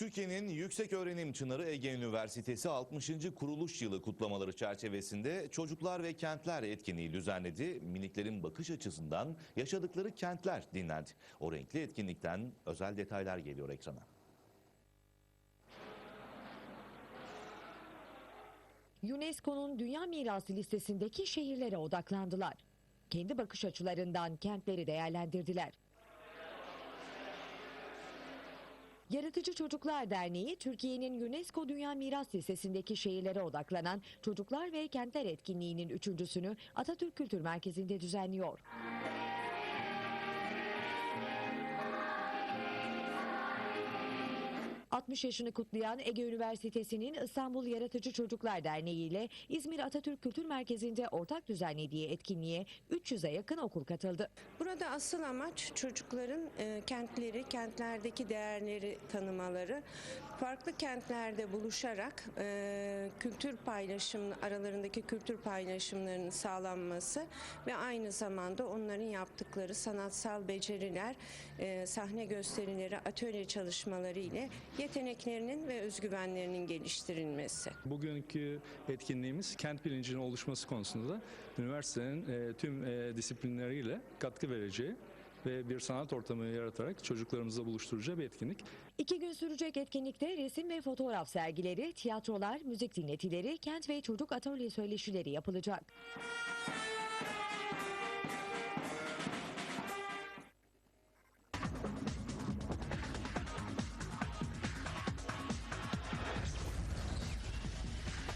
Türkiye'nin yüksek öğrenim çınarı Ege Üniversitesi 60. kuruluş yılı kutlamaları çerçevesinde Çocuklar ve Kentler etkinliği düzenledi. Miniklerin bakış açısından yaşadıkları kentler dinlendi. O renkli etkinlikten özel detaylar geliyor ekrana. UNESCO'nun Dünya Mirası listesindeki şehirlere odaklandılar. Kendi bakış açılarından kentleri değerlendirdiler. Yaratıcı Çocuklar Derneği, Türkiye'nin UNESCO Dünya Miras Listesi'ndeki şehirlere odaklanan Çocuklar ve Kentler etkinliğinin üçüncüsünü Atatürk Kültür Merkezi'nde düzenliyor. ...60 yaşını kutlayan Ege Üniversitesi'nin İstanbul Yaratıcı Çocuklar Derneği ile İzmir Atatürk Kültür Merkezi'nde ortak düzenlediği etkinliğe 300'e yakın okul katıldı. Burada asıl amaç çocukların e, kentleri, kentlerdeki değerleri tanımaları, farklı kentlerde buluşarak e, kültür paylaşım aralarındaki kültür paylaşımlarının sağlanması ve aynı zamanda onların yaptıkları sanatsal beceriler, e, sahne gösterileri, atölye çalışmaları ile yeteneklerinin ve özgüvenlerinin geliştirilmesi. Bugünkü etkinliğimiz kent bilincinin oluşması konusunda da üniversitenin e, tüm e, disiplinleriyle katkı vereceği ve bir sanat ortamı yaratarak çocuklarımızla buluşturacağı bir etkinlik. İki gün sürecek etkinlikte resim ve fotoğraf sergileri, tiyatrolar, müzik dinletileri, kent ve çocuk atölye söyleşileri yapılacak.